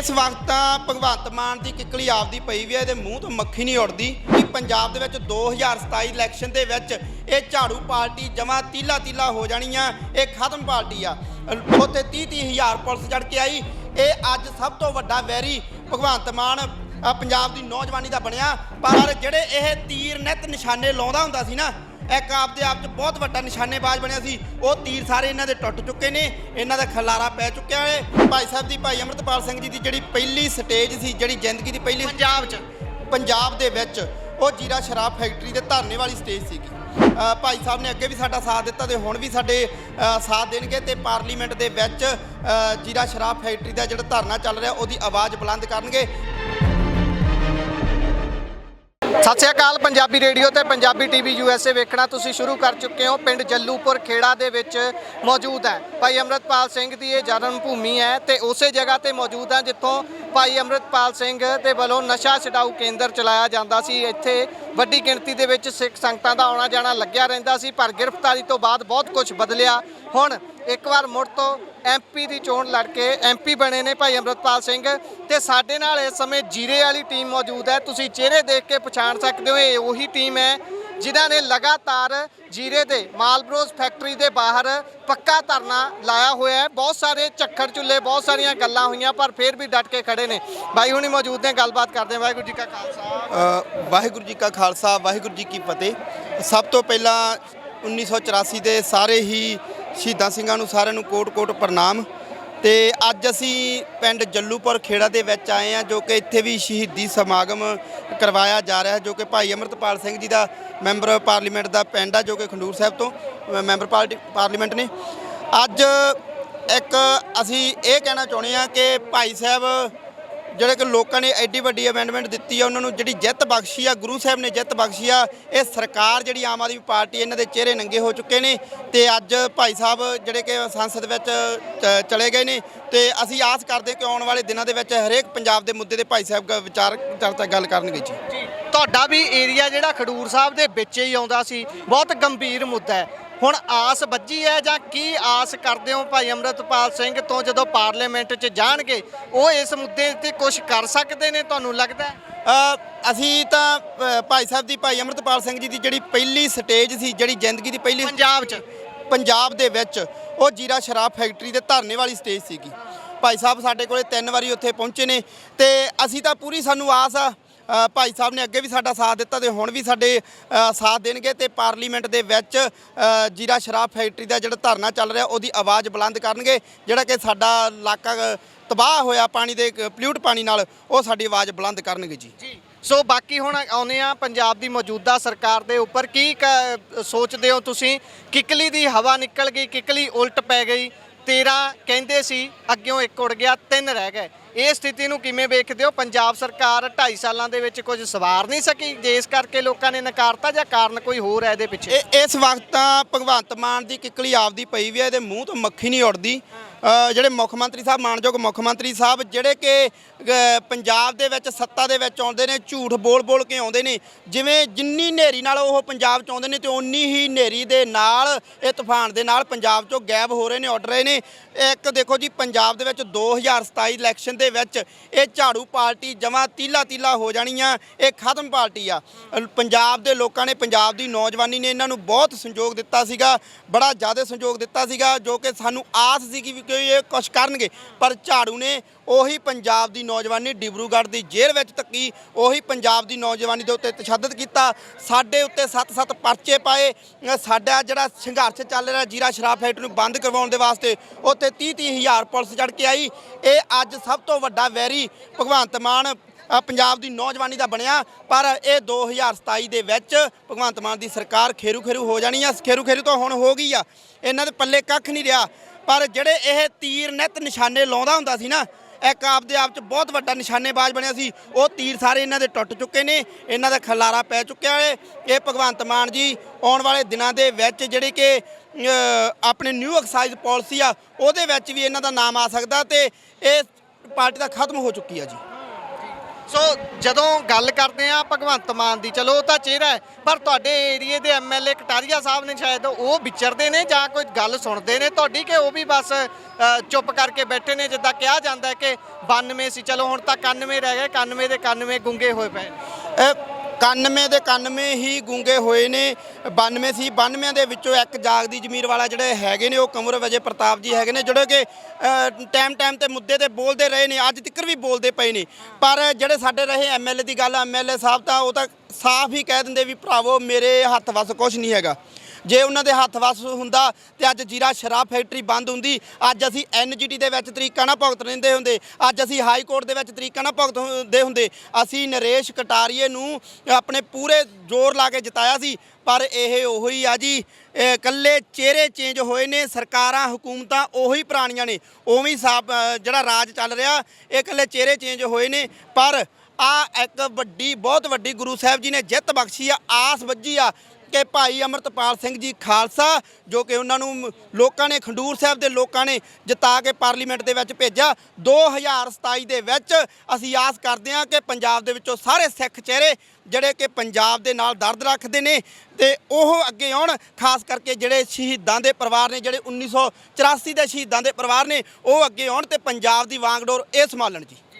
ਇਸ ਵਕਤ ਤਾਂ ਭਗਵੰਤ ਮਾਨ ਦੀ ਕਿੱਕਲੀ ਆਪਦੀ ਪਈ ਵੀ ਹੈ ਇਹਦੇ ਮੂੰਹ ਤੋਂ ਮੱਖੀ ਨਹੀਂ ਉੜਦੀ ਕਿ ਪੰਜਾਬ ਦੇ ਵਿੱਚ 2027 ਇਲੈਕਸ਼ਨ ਦੇ ਵਿੱਚ ਇਹ ਝਾੜੂ ਪਾਰਟੀ ਜਮਾ ਤੀਲਾ ਤੀਲਾ ਹੋ ਜਾਣੀ ਆ ਇਹ ਖਤਮ ਪਾਰਟੀ ਆ। ਉੱਥੇ 30 30 ਹਜ਼ਾਰ ਪੁਲਿਸ ਚੜ ਕੇ ਆਈ। ਇਹ ਅੱਜ ਸਭ ਤੋਂ ਵੱਡਾ ਵੈਰੀ ਭਗਵੰਤ ਮਾਨ ਪੰਜਾਬ ਦੀ ਨੌਜਵਾਨੀ ਦਾ ਬਣਿਆ। ਪਰ ਜਿਹੜੇ ਇਹ ਤੀਰ ਨਿਤ ਨਿਸ਼ਾਨੇ ਲਾਉਂਦਾ ਹੁੰਦਾ ਸੀ ਨਾ ਇੱਕ ਆਪਦੇ ਆਪ 'ਚ ਬਹੁਤ ਵੱਡਾ ਨਿਸ਼ਾਨੇਬਾਜ਼ ਬਣਿਆ ਸੀ। ਉਹ ਤੀਰ ਸਾਰੇ ਇਹਨਾਂ ਦੇ ਟੁੱਟ ਚੁੱਕੇ ਨੇ ਇਹਨਾਂ ਦਾ ਖਲਾਰਾ ਪੈ ਚੁੱਕਿਆ ਹੈ। ਭਾਈ ਸਾਹਿਬ ਦੀ ਭਾਈ ਅਮਰਤਪਾਲ ਸਿੰਘ ਜੀ ਦੀ ਜਿਹੜੀ ਪਹਿਲੀ ਸਟੇਜ ਸੀ ਜਿਹੜੀ ਜ਼ਿੰਦਗੀ ਦੀ ਪਹਿਲੀ ਪੰਜਾਬ 'ਚ। ਪੰਜਾਬ ਦੇ ਵਿੱਚ ਉਹ ਜੀਰਾ ਸ਼ਰਾਬ ਫੈਕਟਰੀ ਦੇ ਧਰਨੇ ਵਾਲੀ ਸਟੇਜ ਸੀਗੀ। ਭਾਈ ਸਾਹਿਬ ਨੇ ਅੱਗੇ ਵੀ ਸਾਡਾ ਸਾਥ ਦਿੱਤਾ ਤੇ ਹੁਣ ਵੀ ਸਾਡੇ ਸਾਥ ਦੇਣਗੇ ਤੇ ਪਾਰਲੀਮੈਂਟ ਦੇ ਵਿੱਚ ਜੀਰਾ ਸ਼ਰਾਬ ਫੈਕਟਰੀ ਦਾ ਜਿਹੜਾ ਧਰਨਾ ਚੱਲ ਰਿਹਾ ਉਹਦੀ ਆਵਾਜ਼ ਬੁਲੰਦ ਕਰਨਗੇ। ਸਤਿ ਸ਼੍ਰੀ ਅਕਾਲ, ਪੰਜਾਬੀ ਰੇਡੀਓ ਤੇ ਪੰਜਾਬੀ ਟੀਵੀ ਯੂਐਸਏ ਵੇਖਣਾ ਤੁਸੀਂ ਸ਼ੁਰੂ ਕਰ ਚੁੱਕੇ ਹੋ। ਪਿੰਡ ਜੱਲੂਪੁਰ ਖੇੜਾ ਦੇ ਵਿੱਚ ਮੌਜੂਦ ਹੈ। ਭਾਈ ਅਮਰਤਪਾਲ ਸਿੰਘ ਦੀ ਇਹ ਜਨਮ ਭੂਮੀ ਹੈ ਤੇ ਉਸੇ ਜਗ੍ਹਾ ਤੇ ਮੌਜੂਦ ਹਾਂ ਜਿੱਥੋਂ ਭਾਈ ਅਮਰਤਪਾਲ ਸਿੰਘ ਦੇ ਵੱਲੋਂ ਨਸ਼ਾ ਛਡਾਊ ਕੇਂਦਰ ਚਲਾਇਆ ਜਾਂਦਾ ਸੀ। ਇੱਥੇ ਵੱਡੀ ਗਿਣਤੀ ਦੇ ਵਿੱਚ ਸਿੱਖ ਸੰਗਤਾਂ ਦਾ ਆਉਣਾ ਜਾਣਾ ਲੱਗਿਆ ਰਹਿੰਦਾ ਸੀ, ਪਰ ਗ੍ਰਿਫਤਾਰੀ ਤੋਂ ਬਾਅਦ ਬਹੁਤ ਕੁਝ ਬਦਲਿਆ। ਹੁਣ ਇੱਕ ਵਾਰ ਮੁੜ ਤੋਂ ਐਮਪੀ ਦੀ ਚੋਣ ਲੜ ਕੇ ਐਮਪੀ ਬਣੇ ਨੇ ਭਾਈ ਅਮਰਤਪਾਲ ਸਿੰਘ ਤੇ ਸਾਡੇ ਨਾਲ ਇਸ ਸਮੇਂ ਜੀਰੇ ਵਾਲੀ ਟੀਮ ਮੌਜੂਦ ਹੈ। ਤੁਸੀਂ ਚਿਹਰੇ ਦੇਖ ਕੇ ਪਛਾਣ ਸਕਦੇ ਹੋ, ਇਹ ਉਹੀ ਟੀਮ ਹੈ ਜਿਨ੍ਹਾਂ ਨੇ ਲਗਾਤਾਰ ਜੀਰੇ ਦੇ ਮਾਲਬਰੋਸ ਫੈਕਟਰੀ ਦੇ ਬਾਹਰ ਪੱਕਾ ਧਰਨਾ ਲਾਇਆ ਹੋਇਆ ਹੈ। ਬਹੁਤ ਸਾਰੇ ਝੱਖੜ ਚੁੱਲੇ ਬਹੁਤ ਸਾਰੀਆਂ ਗੱਲਾਂ ਹੋਈਆਂ, ਪਰ ਫਿਰ ਵੀ ਡਟ ਕੇ ਖੜੇ ਨੇ। ਬਾਈ ਹੁਣੀ ਮੌਜੂਦ ਨੇ, ਗੱਲਬਾਤ ਕਰਦੇ ਹਾਂ। ਵਾਹਿਗੁਰੂ ਜੀ ਕਾ ਖਾਲਸਾ। ਵਾਹਿਗੁਰੂ ਜੀ ਕਾ ਖਾਲਸਾ, ਵਾਹਿਗੁਰੂ ਜੀ ਕੀ ਫਤਿਹ। ਸਭ ਤੋਂ ਪਹਿਲਾਂ 1984 ਦੇ ਸਾਰੇ ਹੀ ਸ਼ਹੀਦਾਂ ਸਿੰਘਾਂ ਨੂੰ ਸਾਰਿਆਂ ਨੂੰ ਕੋਟ-ਕੋਟ ਪ੍ਰਣਾਮ। ਤੇ ਅੱਜ ਅਸੀਂ ਪਿੰਡ ਜੱਲੂਪੁਰ ਖੇੜਾ ਦੇ ਵਿੱਚ ਆਏ ਆ ਜੋ ਕਿ ਇੱਥੇ ਵੀ ਸ਼ਹੀਦੀ ਸਮਾਗਮ ਕਰਵਾਇਆ ਜਾ ਰਿਹਾ ਹੈ, ਜੋ ਕਿ ਭਾਈ ਅਮਰਤਪਾਲ ਸਿੰਘ ਜੀ ਦਾ ਮੈਂਬਰ ਪਾਰਲੀਮੈਂਟ ਦਾ ਪਿੰਡ ਆ, ਜੋ ਕਿ ਖੰਡੂਰ ਸਾਹਿਬ ਤੋਂ ਮੈਂਬਰ ਪਾਰਟੀ ਪਾਰਲੀਮੈਂਟ ਨੇ। ਅੱਜ ਇੱਕ ਅਸੀਂ ਇਹ ਕਹਿਣਾ ਚਾਹੁੰਦੇ ਆ ਕਿ ਭਾਈ ਸਾਹਿਬ ਜਿਹੜੇ ਕਿ ਲੋਕਾਂ ਨੇ ਐਡੀ ਵੱਡੀ ਅਮੈਂਡਮੈਂਟ ਦਿੱਤੀ ਆ, ਉਹਨਾਂ ਨੂੰ ਜਿਹੜੀ ਜਿੱਤ ਬਖਸ਼ੀ ਆ, ਗੁਰੂ ਸਾਹਿਬ ਨੇ ਜਿੱਤ ਬਖਸ਼ੀ ਆ, ਇਹ ਸਰਕਾਰ ਜਿਹੜੀ ਆਮ ਆਦਮੀ ਪਾਰਟੀ ਇਹਨਾਂ ਦੇ ਚਿਹਰੇ ਨੰਗੇ ਹੋ ਚੁੱਕੇ ਨੇ ਤੇ ਅੱਜ ਭਾਈ ਸਾਹਿਬ ਜਿਹੜੇ ਕਿ ਸੰਸਦ ਵਿੱਚ ਚਲੇ ਗਏ ਨੇ ਤੇ ਅਸੀਂ ਆਸ ਕਰਦੇ ਕਿ ਆਉਣ ਵਾਲੇ ਦਿਨਾਂ ਦੇ ਵਿੱਚ ਹਰੇਕ ਪੰਜਾਬ ਦੇ ਮੁੱਦੇ ਤੇ ਭਾਈ ਸਾਹਿਬ ਵਿਚਾਰ ਚਰਚਾ ਗੱਲ ਕਰਨਗੇ ਜੀ। ਤੁਹਾਡਾ ਵੀ ਏਰੀਆ ਜਿਹੜਾ ਖਡੂਰ ਸਾਹਿਬ ਦੇ ਵਿੱਚ ਹੀ ਆਉਂਦਾ ਸੀ, ਬਹੁਤ ਗੰਭੀਰ ਮੁੱਦਾ ਹੈ। ਹੁਣ ਆਸ ਵੱਜੀ ਹੈ ਜਾਂ ਕੀ ਆਸ ਕਰਦੇ ਹੋ ਭਾਈ ਅਮਰਤਪਾਲ ਸਿੰਘ ਤੋਂ ਜਦੋਂ ਪਾਰਲੀਮੈਂਟ 'ਚ ਜਾਣਗੇ? ਉਹ ਇਸ ਮੁੱਦੇ ਤੇ ਕੁਝ ਕਰ ਸਕਦੇ ਨੇ ਤੁਹਾਨੂੰ ਲੱਗਦਾ ਅਸੀਂ ਤਾਂ ਭਾਈ ਸਾਹਿਬ ਦੀ ਭਾਈ ਅਮਰਤਪਾਲ ਸਿੰਘ ਜੀ ਦੀ ਜਿਹੜੀ ਪਹਿਲੀ ਸਟੇਜ ਸੀ ਜਿਹੜੀ ਜ਼ਿੰਦਗੀ ਦੀ ਪਹਿਲੀ ਪੰਜਾਬ 'ਚ। ਪੰਜਾਬ ਦੇ ਵਿੱਚ ਉਹ ਜੀਰਾ ਸ਼ਰਾਬ ਫੈਕਟਰੀ ਦੇ ਧਰਨੇ ਵਾਲੀ ਸਟੇਜ ਸੀਗੀ। ਭਾਈ ਸਾਹਿਬ ਸਾਡੇ ਕੋਲੇ ਤਿੰਨ ਵਾਰੀ ਉੱਥੇ ਪਹੁੰਚੇ ਨੇ ਤੇ ਅਸੀਂ ਤਾਂ ਪੂਰੀ ਸਾਨੂੰ ਆਸ ਆ ਭਾਈ ਸਾਹਿਬ ਨੇ ਅੱਗੇ ਵੀ ਸਾਡਾ ਸਾਥ ਦਿੱਤਾ ਤੇ ਹੁਣ ਵੀ ਸਾਡੇ ਸਾਥ ਦੇਣਗੇ ਤੇ ਪਾਰਲੀਮੈਂਟ ਦੇ ਵਿੱਚ ਜੀਰਾ ਸ਼ਰਾਬ ਫੈਕਟਰੀ ਦਾ ਜਿਹੜਾ ਧਰਨਾ ਚੱਲ ਰਿਹਾ ਉਹਦੀ ਆਵਾਜ਼ ਬੁਲੰਦ ਕਰਨਗੇ, ਜਿਹੜਾ ਕਿ ਸਾਡਾ ਇਲਾਕਾ ਤਬਾਹ ਹੋਇਆ ਪਾਣੀ ਦੇ ਪਲਿਊਟ ਪਾਣੀ ਨਾਲ, ਉਹ ਸਾਡੀ ਆਵਾਜ਼ ਬੁਲੰਦ ਕਰਨਗੇ ਜੀ। ਸੋ ਬਾਕੀ ਹੁਣ ਆਉਨੇ ਆ ਪੰਜਾਬ ਦੀ ਮੌਜੂਦਾ ਸਰਕਾਰ ਦੇ ਉੱਪਰ, ਕੀ ਕ- ਸੋਚਦੇ ਹੋ ਤੁਸੀਂ? ਕਿਕਲੀ ਦੀ ਹਵਾ ਨਿਕਲ ਗਈ, ਕਿਕਲੀ ਉਲਟ ਪੈ ਗਈ 13 ਕਹਿੰਦੇ ਸੀ ਅੱਗਿਓਂ ਇੱਕ ਉੜ ਗਿਆ ਤਿੰਨ ਰਹਿ ਗਏ। ਇਹ ਸਥਿਤੀ ਨੂੰ ਕਿਵੇਂ ਵੇਖਦੇ ਹੋ? ਪੰਜਾਬ ਸਰਕਾਰ 2.5 ਸਾਲਾਂ ਦੇ ਵਿੱਚ ਕੁਝ ਸਵਾਰ ਨਹੀਂ ਸਕੀ? ਜਿਸ ਕਰਕੇ ਲੋਕਾਂ ਨੇ ਨਕਾਰਤਾ ਜਾਂ ਕਾਰਨ ਕੋਈ ਹੋਰ ਹੈ ਇਹਦੇ ਪਿੱਛੇ? ਇਹ ਇਸ ਵਕਤ ਤਾਂ ਭਗਵੰਤ ਮਾਨ ਦੀ ਕਿੱਕਲੀ ਆਪਦੀ ਪਈ ਵੀ ਹੈ ਇਹਦੇ ਮੂੰਹ ਤੋਂ ਮੱਖੀ ਨਹੀਂ ਉੜਦੀ ਜਿਹੜੇ ਮੁੱਖ ਮੰਤਰੀ ਸਾਹਿਬ ਮਾਨਯੋਗ ਮੁੱਖ ਮੰਤਰੀ ਸਾਹਿਬ ਜਿਹੜੇ ਕਿ ਪੰਜਾਬ ਦੇ ਵਿੱਚ ਸੱਤਾ ਦੇ ਵਿੱਚ ਆਉਂਦੇ ਨੇ, ਝੂਠ ਬੋਲ ਬੋਲ ਕੇ ਆਉਂਦੇ ਨੇ। ਜਿਵੇਂ ਜਿੰਨੀ ਹਨੇਰੀ ਨਾਲ ਉਹ ਪੰਜਾਬ 'ਚ ਆਉਂਦੇ ਨੇ ਤੇ ਉਨੀ ਹੀ ਹਨੇਰੀ ਦੇ ਨਾਲ, ਇਹ ਤੂਫਾਨ ਦੇ ਨਾਲ ਪੰਜਾਬ 'ਚੋਂ ਗਾਇਬ ਹੋ ਰਹੇ ਨੇ, ਉੱਡ ਰਹੇ ਨੇ। ਇੱਕ ਦੇਖੋ ਜੀ, ਪੰਜਾਬ ਦੇ ਵਿੱਚ 2027 ਇਲੈਕਸ਼ਨ ਦੇ ਵਿੱਚ ਇਹ ਝਾੜੂ ਪਾਰਟੀ ਜਮਾ ਤੀਲਾ ਤੀਲਾ ਹੋ ਜਾਣੀ ਆ ਇਹ ਖਤਮ ਪਾਰਟੀ ਆ। ਪੰਜਾਬ ਦੇ ਲੋਕਾਂ ਨੇ, ਪੰਜਾਬ ਦੀ ਨੌਜਵਾਨੀ ਨੇ ਇਹਨਾਂ ਨੂੰ ਬਹੁਤ ਸੰਯੋਗ ਦਿੱਤਾ ਸੀਗਾ, ਬੜਾ ਜ਼ਿਆਦਾ ਸੰਯੋਗ ਦਿੱਤਾ ਸੀਗਾ, ਜੋ ਕਿ ਸਾਨੂੰ ਆਸ ਸੀ ਕਿ ਵੀ ਕੋਈ ਇਹ ਕੁਝ ਕਰਨਗੇ। ਪਰ ਝਾੜੂ ਨੇ ਉਹੀ ਪੰਜਾਬ ਦੀ ਨੌਜਵਾਨੀ ਡਿਬਰੂਗੜ੍ਹ ਦੀ ਜੇਲ੍ਹ ਵਿੱਚ ਤੱਕੀ, ਉਹੀ ਪੰਜਾਬ ਦੀ ਨੌਜਵਾਨੀ ਦੇ ਉੱਤੇ ਤਸ਼ੱਦਦ ਕੀਤਾ, ਸਾਡੇ ਉੱਤੇ ਸੱਤ-ਸੱਤ ਪਰਚੇ ਪਾਏ ਸਾਡਾ ਜਿਹੜਾ ਸੰਘਰਸ਼ ਚੱਲ ਰਿਹਾ ਜੀਰਾ ਸ਼ਰਾਬ ਫੈਕਟਰੀ ਨੂੰ ਬੰਦ ਕਰਵਾਉਣ ਦੇ ਵਾਸਤੇ, ਉੱਥੇ 30-30 ਹਜ਼ਾਰ ਪੁਲਿਸ ਚੜ ਕੇ ਆਈ। ਇਹ ਅੱਜ ਸਭ ਤੋਂ ਵੱਡਾ ਵੈਰੀ ਭਗਵੰਤ ਮਾਨ ਪੰਜਾਬ ਦੀ ਨੌਜਵਾਨੀ ਦਾ ਬਣਿਆ, ਪਰ ਇਹ 2027 ਦੇ ਵਿੱਚ ਭਗਵੰਤ ਮਾਨ ਦੀ ਸਰਕਾਰ ਖੇਰੂ ਖੇਰੂ ਹੋ ਜਾਣੀ ਆ ਖੇਰੂ ਖੇਰੂ ਤਾਂ ਹੁਣ ਹੋ ਗਈ ਆ, ਇਹਨਾਂ ਦੇ ਪੱਲੇ ਕੱਖ ਨਹੀਂ ਰਿਹਾ, ਪਰ ਜਿਹੜੇ ਇਹ ਤੀਰ ਨਿਤ ਨਿਸ਼ਾਨੇ ਲਾਉਂਦਾ ਹੁੰਦਾ ਸੀ ਨਾ ਇੱਕ ਆਪਦੇ ਆਪ ਚ ਬਹੁਤ ਵੱਡਾ ਨਿਸ਼ਾਨੇਬਾਜ਼ ਬਣਿਆ ਸੀ। ਉਹ ਤੀਰ ਸਾਰੇ ਇਹਨਾਂ ਦੇ ਟੁੱਟ ਚੁੱਕੇ ਨੇ, ਇਹਨਾਂ ਦਾ ਖਲਾਰਾ ਪੈ ਚੁੱਕਿਆ ਹੈ ਇਹ ਭਗਵੰਤ ਮਾਨ ਜੀ ਆਉਣ ਵਾਲੇ ਦਿਨਾਂ ਦੇ ਵਿੱਚ ਜਿਹੜੇ ਕਿ ਆਪਣੇ ਨਿਊ ਐਕਸਾਈਜ਼ ਪਾਲਿਸੀ ਆ, ਉਹਦੇ ਵਿੱਚ ਵੀ ਇਹਨਾਂ ਦਾ ਨਾਮ ਆ ਸਕਦਾ ਤੇ ਇਹ ਪਾਰਟੀ ਦਾ ਖਤਮ ਹੋ ਚੁੱਕੀ ਆ ਜੀ। ਸੋ ਜਦੋਂ ਗੱਲ ਕਰਦੇ ਆ ਭਗਵੰਤ ਮਾਨ ਦੀ, ਚਲੋ ਉਹ ਤਾਂ ਚਿਹਰਾ ਹੈ, ਪਰ ਤੁਹਾਡੇ ਏਰੀਏ ਦੇ ਐਮਐਲਏ ਕਟਾਰੀਆ ਸਾਹਿਬ ਨੇ ਸ਼ਾਇਦ ਉਹ ਵਿਚਰਦੇ ਨੇ ਜਾਂ ਕੋਈ ਗੱਲ ਸੁਣਦੇ ਨੇ? ਤੁਹਾਡੀ ਕਿ ਉਹ ਵੀ ਬਸ ਚੁੱਪ ਕਰਕੇ ਬੈਠੇ ਨੇ, ਜਿੱਦਾਂ ਕਿਹਾ ਜਾਂਦਾ ਕਿ 92 ਸੀ, ਚਲੋ ਹੁਣ ਤਾਂ 91 ਰਹਿ ਗਏ 91 ਦੇ 91 ਗੁੰਗੇ ਹੋਏ ਪਏ। 91 ਦੇ 91 ਹੀ ਗੂੰਗੇ ਹੋਏ ਨੇ। 92 ਸੀ। 92 ਦੇ ਵਿੱਚੋਂ ਇੱਕ ਜਾਗਦੀ ਜ਼ਮੀਰ ਵਾਲਾ ਜਿਹੜੇ ਹੈਗੇ ਨੇ, ਉਹ ਕੰਵਰ ਵਜੇ ਪ੍ਰਤਾਪ ਜੀ ਹੈਗੇ ਨੇ, ਜਿਹੜੇ ਕਿ ਟਾਈਮ ਟਾਈਮ ਤੇ ਮੁੱਦੇ ਤੇ ਬੋਲਦੇ ਰਹੇ ਨੇ, ਅੱਜ ਤੱਕ ਵੀ ਬੋਲਦੇ ਪਏ ਨੇ। ਪਰ ਜਿਹੜੇ ਸਾਡੇ ਰਹੇ ਐਮਐਲਏ ਦੀ ਗੱਲ ਐਮਐਲਏ ਸਾਹਿਬ ਤਾਂ ਉਹ ਤਾਂ ਸਾਫ਼ ਹੀ ਕਹਿ ਦਿੰਦੇ ਵੀ ਭਰਾਵੋ, ਮੇਰੇ ਹੱਥ ਵੱਸ ਕੁਝ ਨਹੀਂ ਹੈਗਾ। ਜੇ ਉਹਨਾਂ ਦੇ ਹੱਥ ਵੱਸ ਹੁੰਦਾ ਤੇ ਅੱਜ ਜੀਰਾ ਸ਼ਰਾਬ ਫੈਕਟਰੀ ਬੰਦ ਹੁੰਦੀ, ਅੱਜ ਅਸੀਂ ਐਨਜੀਟੀ ਦੇ ਵਿੱਚ ਤਰੀਕਾ ਨਾ ਭੁਗਤ ਲੈਂਦੇ ਹੁੰਦੇ, ਅੱਜ ਅਸੀਂ ਹਾਈ ਕੋਰਟ ਦੇ ਵਿੱਚ ਤਰੀਕਾ ਨਾ ਭੁਗਤ ਹੁੰਦੇ ਹੁੰਦੇ, ਅਸੀਂ ਨਰੇਸ਼ ਕਟਾਰੀਏ ਨੂੰ ਆਪਣੇ ਪੂਰੇ ਜ਼ੋਰ ਲਾ ਕੇ ਜਿਤਾਇਆ ਸੀ, ਪਰ ਇਹ ਉਹੀ ਆ ਜੀ, ਇਹ ਇਕੱਲੇ ਚਿਹਰੇ ਚੇਂਜ ਹੋਏ ਨੇ, ਸਰਕਾਰਾਂ, ਹਕੂਮਤਾਂ ਉਹੀ ਪੁਰਾਣੀਆਂ ਨੇ, ਉਵੇਂ ਹੀ ਜਿਹੜਾ ਰਾਜ ਚੱਲ ਰਿਹਾ, ਇਹ ਇਕੱਲੇ ਚਿਹਰੇ ਚੇਂਜ ਹੋਏ ਨੇ, ਪਰ ਆ ਇੱਕ ਵੱਡੀ, ਬਹੁਤ ਵੱਡੀ ਗੁਰੂ ਸਾਹਿਬ ਜੀ ਨੇ ਜਿੱਤ ਬਖਸ਼ੀ ਆ, ਆਸ ਵੱਜੀ ਆ ਕਿ ਭਾਈ ਅਮਰਤਪਾਲ ਸਿੰਘ ਜੀ ਖਾਲਸਾ, ਜੋ ਕਿ ਉਹਨਾਂ ਨੂੰ ਲੋਕਾਂ ਨੇ, ਖੰਡੂਰ ਸਾਹਿਬ ਦੇ ਲੋਕਾਂ ਨੇ ਜਿਤਾ ਕੇ ਪਾਰਲੀਮੈਂਟ ਦੇ ਵਿੱਚ ਭੇਜਿਆ। 2027 ਦੇ ਵਿੱਚ ਅਸੀਂ ਆਸ ਕਰਦੇ ਹਾਂ ਕਿ ਪੰਜਾਬ ਦੇ ਵਿੱਚੋਂ ਸਾਰੇ ਸਿੱਖ ਚਿਹਰੇ ਜਿਹੜੇ ਕਿ ਪੰਜਾਬ ਦੇ ਨਾਲ ਦਰਦ ਰੱਖਦੇ ਨੇ ਤੇ ਉਹ ਅੱਗੇ ਆਉਣ, ਖਾਸ ਕਰਕੇ ਜਿਹੜੇ ਸ਼ਹੀਦਾਂ ਦੇ ਪਰਿਵਾਰ ਨੇ, ਜਿਹੜੇ 1984 ਦੇ ਸ਼ਹੀਦਾਂ ਦੇ ਪਰਿਵਾਰ ਨੇ, ਉਹ ਅੱਗੇ ਆਉਣ ਤੇ ਪੰਜਾਬ ਦੀ ਵਾਂਗਡੋਰ ਇਹ ਸੰਭਾਲਣ ਜੀ।